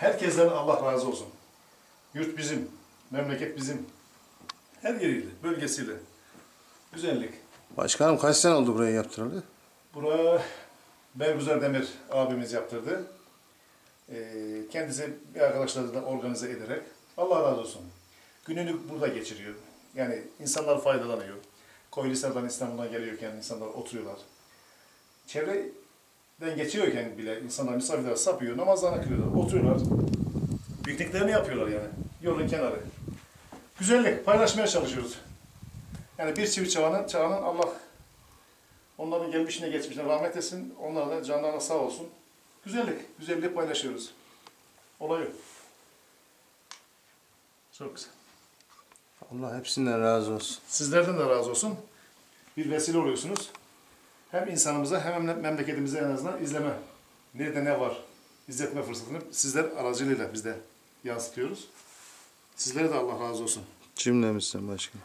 Herkesten Allah razı olsun. Yurt bizim, memleket bizim. Her yeriyle, bölgesiyle. Güzellik. Başkanım kaç sene oldu burayı yaptıralı? Bura Berguzer Demir abimiz yaptırdı. Ee, kendisi bir arkadaşları da organize ederek. Allah razı olsun. Gününü burada geçiriyor. Yani insanlar faydalanıyor. Koylisar'dan İstanbul'dan geliyorken insanlar oturuyorlar. Çevreden geçiyorken bile insanlar misafirler sapıyor, namazlarını kılıyorlar, oturuyorlar. Pikniklerini yapıyorlar yani. Yolun kenarı. Güzellik, paylaşmaya çalışıyoruz. Yani bir çift çağının, çağının Allah Onların gelmişine geçmişine rahmet etsin. Onlar da canlarına sağ olsun. Güzellik, güzellik paylaşıyoruz. Olay yok. Çok güzel. Allah hepsinden razı olsun. Sizlerden de razı olsun. Bir vesile oluyorsunuz. Hem insanımıza hem memle- memleketimize en azından izleme. Nerede ne var? İzletme fırsatını sizler aracılığıyla biz de yansıtıyoruz. Sizlere de Allah razı olsun. Cümlemizden başkanım.